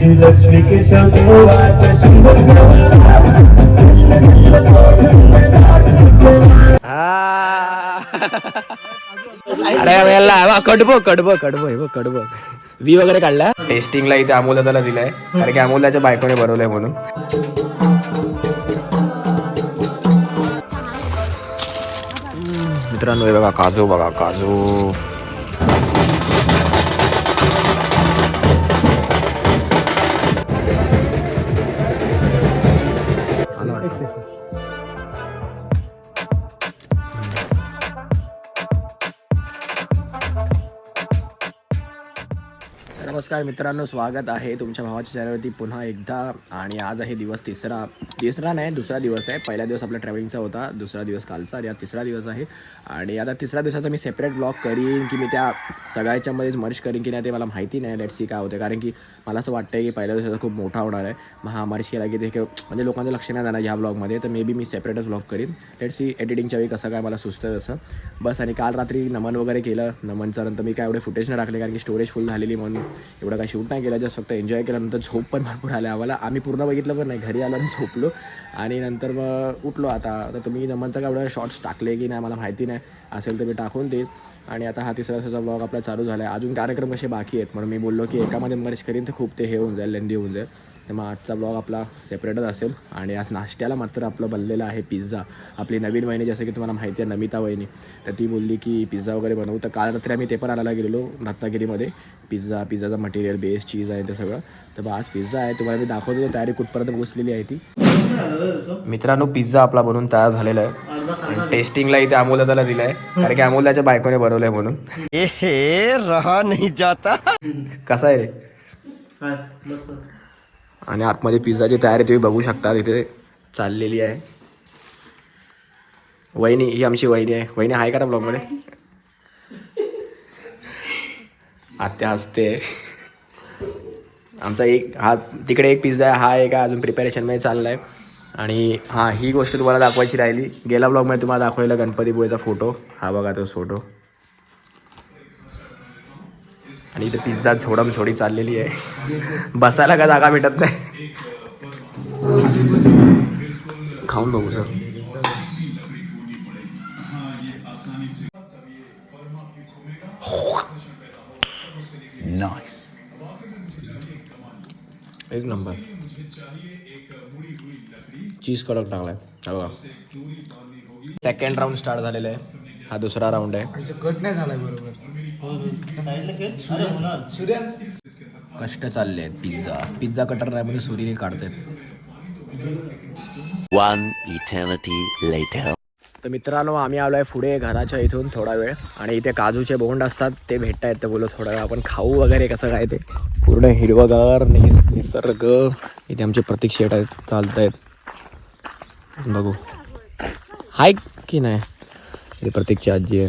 श्रीलक्ष्मी केशव देवाच्या अरे वेळेला कडबो कडबो कडबो हे बघ कडबो. वी वगैरे काढला? टेस्टिंगला इथे अमोल त्याला दिलाय. कारण की अमोलदाच्या बायकोने बनवलंय म्हणून. मित्रांनो हे बघा काजू बघा काजू. नमस्कार मित्रांनो स्वागत आहे तुमच्या भावाच्या चॅनलवरती पुन्हा एकदा. आणि आज आहे दिवस तिसरा. तिसरा नाही दुसरा दिवस आहे. पहिला दिवस आपला ट्रॅव्हलिंगचा होता दुसरा दिवस कालचा आणि हा तिसरा दिवस आहे. आणि आता तिसरा दिवसाचा मी सेपरेट ब्लॉग करीन की मी त्या सगळ्याच्यामध्येच मर्ज करीन की नाही ते मला माहिती नाही. लेट सी काय होते कारण की मला असं वाटतं की पहिल्या दिवसाचा खूप मोठा होणार आहे. मग हा मर्ज केला की ते म्हणजे लोकांचं लक्ष नाही जाणार ह्या ब्लॉगमध्ये तर मे बी मी सेपरेटच ब्लॉग करीन. लेट सी एडिटिंगच्या वेळी कसं काय मला सुचतं तसं. बस आणि काल रात्री नमन वगैरे केलं. नमनचं नंतर मी काय एवढे फुटेज नाही टाकले कारण की स्टोरेज फुल झालेली म्हणून. एवढं काय शूट नाही केलं जस्ट फक्त एन्जॉय केल्यानंतर झोप पण भरपूर आल्या. आम्हाला आम्ही पूर्ण बघितलं पण नाही. घरी आलो आणि झोपलो. आणि नंतर मग उठलो आता. तर तुम्ही नमनचं का एवढं शॉर्ट्स टाकले की नाही मला माहिती नाही. असेल तर मी टाकून देईन. आणि आता हा तिसरा दिवसाचा ब्लॉग आपला चालू झाला आहे अजून कार्यक्रम कसे बाकी आहेत? म्हणून मी बोललो की एकामध्ये मर्ज करीन तर खूप ते हे होऊन जाईल लेंदी होऊन जाईल. तर मग आजचा ब्लॉग आपला सेपरेटच असेल. आणि आज नाश्त्याला मात्र आपलं बनलेलं आहे पिझ्झा आपली नवीन वहिनी जसं की तुम्हाला माहिती आहे नमिता वहिनी. तर ती बोलली की पिझ्झा वगैरे बनवू. तर काल रात्री आम्ही ते पण आणायला गेलेलो रत्नागिरीमध्ये. पिझ्झा पिझ्झाचं मटेरियल बेस चीज आहे ते सगळं. तर बा आज पिझ्झा आहे. तुम्हाला मी दाखवतो तयारी कुठपर्यंत पोचलेली आहे ती. मित्रांनो पिझ्झा आपला बनवून तयार झालेला आहे. आणि टेस्टिंगला इथे अमोल दादाला दिलाय. कारण की अमोलदाच्या बायकोने बनवलंय म्हणून. ए रहा नहीं जाता. कसा आहे रे? आणि आतमध्ये पिझ्झाची तयारी तुम्ही बघू शकता तिथे चाललेली आहे. वहिनी ही आमची वहिनी आहे. वहिनी आहे का ना ब्लॉगमध्ये आत्या हसते. आमचा एक हा तिकडे एक पिझ्झा आहे हा एक आहे अजून प्रिपरेशनमध्ये चालला आहे आणि हां ही गोष्ट तुम्हाला दाखवायची राहिली. गेल्या ब्लॉगमध्ये तुम्हाला दाखवलेला गणपतीपुळेचा फोटो हा बघा तो फोटो आणि इथे पिझ्झा झोडम झोडी चाललेली आहे. बसायला का जागा भेटत नाही. खाऊन बघू सर. एक नंबर. चीज कडक टाकलाय हा बघा सेकंड राऊंड स्टार्ट झालेला आहे. हा दुसरा राऊंड आहे. कष्ट चालले आहेत पिझ्झा पिझ्झा कटर नाही म्हणजे सुरीने काढतायत. One eternity later. तर मित्रांनो आम्ही आलो आहे पुढे घराच्या इथून थोडा वेळ. आणि इथे काजूचे बोंड असतात ते भेटत आहेत तर बोलो थोडा वेळ आपण खाऊ वगैरे कसं काय ते. पूर्ण हिरवगार निसर्ग. इथे आमचे प्रतीक शेट आहेत चालत आहेत बघू. हाय की नाही? इथे प्रतीकची आजी आहे.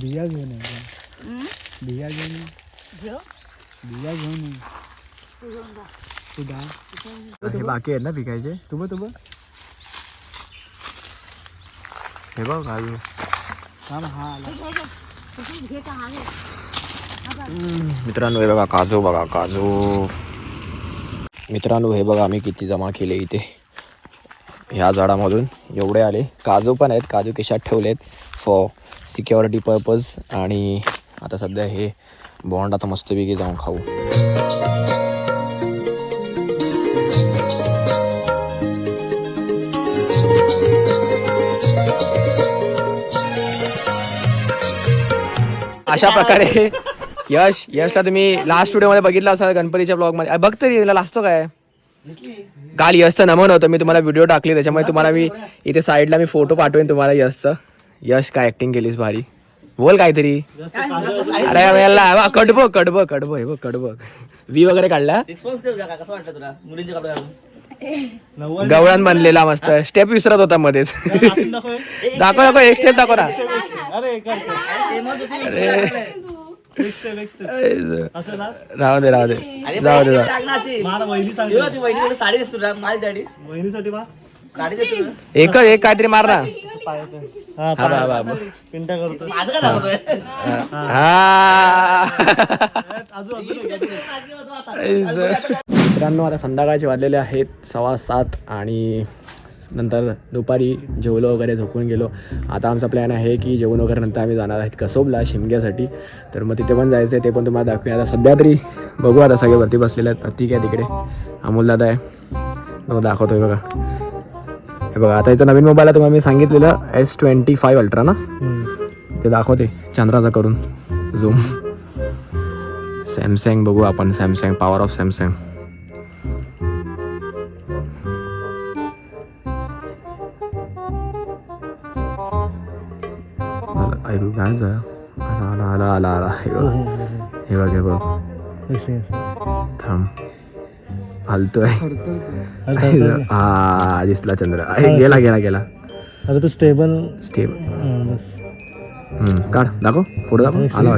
बिया घेऊन ये. बिया घेऊन ये. बिया घेऊन ये. तू जा. हे बाकी आहेत ना पिकायचे? तुब तुब. हे बघ काजू थांब हा आला. मित्रांनो हे बघा काजू बघा काजू. मित्रांनो हे बघा आम्ही किती जमा केले इथे. ह्या झाडामधून एवढे आले. काजू पण आहेत काजू केशात ठेवलेत. फॉर सिक्युरिटी पर्पज आणि आता सध्या हे बॉन्ड आता मस्तपैकी जाऊन खाऊ. अशा प्रकारे यश यशला तुम्ही लास्ट व्हिडिओमध्ये बघितला असाल गणपतीच्या ब्लॉगमध्ये बघ तरी याला लाजतो काय? काल यशचं नमन होतं मी तुम्हाला व्हिडिओ टाकली त्याच्यामुळे तुम्हाला मी इथे साईडला मी फोटो पाठवेन तुम्हाला यशचं. यश काय ऍक्टिंग केलीस भारी? बोल काहीतरी. अरे याला कडबो कडबो कडबो हे बघ कडबो वी वगैरे काढला? रिस्पॉन्स देऊ का कसं वाटतं तुला? मुलींचे कपडे घालून. गवळण बनलेला मस्त. स्टेप विसरत होता मध्येच. दाखव दाखव एक स्टेप दाखव ना. राहू दे राहू दे. अरे जाऊ दे साडी एक एक काहीतरी मार ना हा हा बा बा बा. पिंटा करतो. माझं काय दाखवतोय हा. मित्रांनो आता संध्याकाळचे वाजलेले आहेत सव्वा सात आणि नंतर दुपारी जेवलो वगैरे झोपून गेलो. आता आमचा प्लॅन आहे की जेवण वगैरे नंतर आम्ही जाणार आहेत कसोबला शिमग्यासाठी. तर मग तिथे पण जायचं आहे ते पण तुम्हाला दाखवूया. आता सध्या तरी बघू आता सगळे वरती बसलेले आहेत. ठीक आहे तिकडे. अमोल दादा आहे. बघा दाखवतोय बघा. हे बघा आता याचा नवीन मोबाईल आहे तुम्हाला मी सांगितलेलं एस ट्वेंटी फाईव्ह अल्ट्रा ना? ते दाखवते चंद्राचा करून. झूम सॅमसंग बघू आपण सॅमसंग पॉवर ऑफ सॅमसंग काय आला आला आला. आला हे बघ हे बघ हे बघ. थांब हलतोय हा दिसला चंद्र. आहे, गेला गेला गेला. अरे तू स्टेबल स्टेप काढ. दाखव. फोटो दाखव. आला.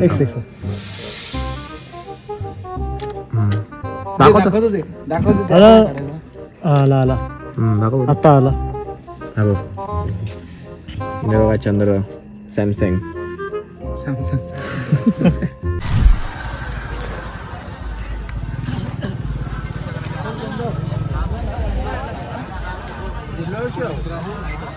दाखव तो. आला. आला दाखव आता आला. बघ चंद्र. Samsung Show.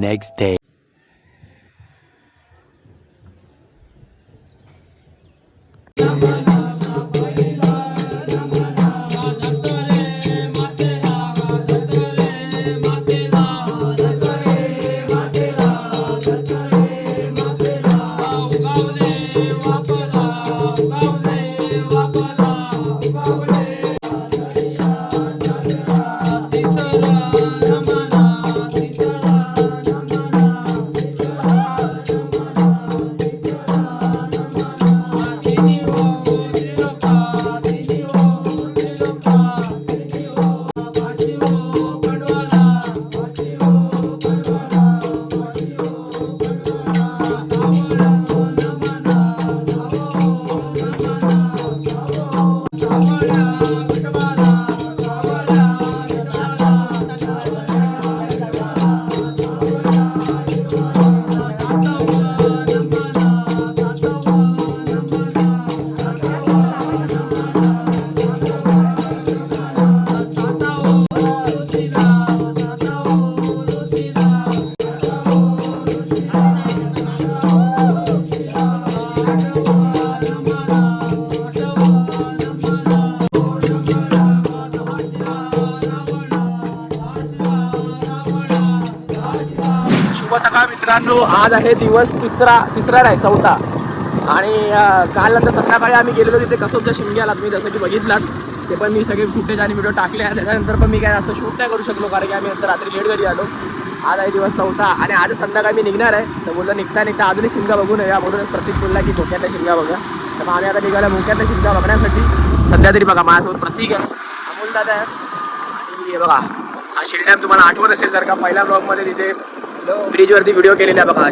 Next day. आज आहे दिवस तिसरा तिसरा नाही चौथा. आणि काल नंतर संध्याकाळी आम्ही गेलेलो तिथे कसोबच्या शिमग्याला तुम्ही जसं की बघितलात. ते पण मी सगळे फुटेज आणि व्हिडिओ टाकले त्याच्यानंतर पण मी काय जास्त शूट नाही करू शकलो कारण की आम्ही नंतर रात्री लेट घरी आलो. आज आहे दिवस चौथा आणि आज संध्याकाळी मी निघणार आहे. तर बोललो निघता निघता अजूनही शिमगा बघू नये. म्हणूनच प्रतीक बोलला की धोक्यातला शिमगा बघा. तर मग आम्ही आता निघाला मोक्यातल्या शिमगा बघण्यासाठी. सध्या तरी बघा माझ्यासोबत प्रतीक आहे. अमोल दादा आहे. आणि बघा हा शिल डॅम तुम्हाला आठवत असेल जर का पहिल्या ब्लॉगमध्ये तिथे ब्रिज वरती व्हिडिओ केलेला बघा हा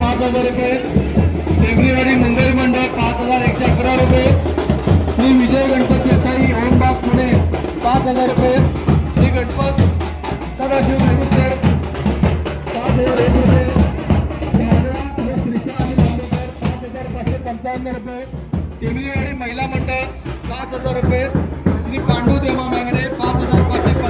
पाच हजार रुपये. फेब्रुवारी मुंबई मंडळ पाच हजार एकशे अकरा रुपये. श्री विजय गणपत देसाई ओमबाग पुणे. पाच हजार रुपये. श्री गणपत सदाशिव नेरुरकर पाच हजार एक रुपये. पाच हजार पाचशे पंचावन्न रुपये. टेमलीवाडी महिला मंडळ पाच हजार रुपये. श्री पांडू देवा मागणे पाच हजार पाचशे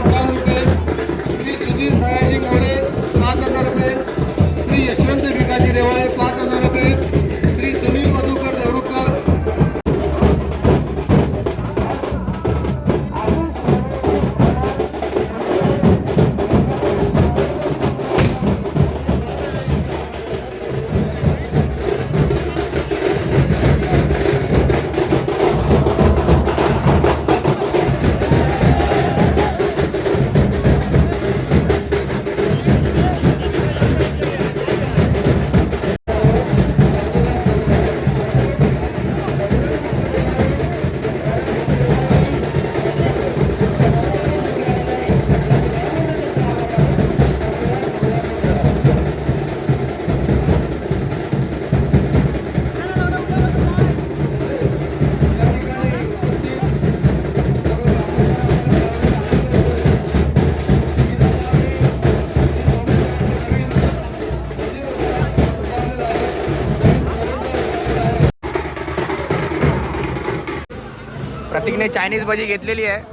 चायनीज भजी घेतलेली आहे.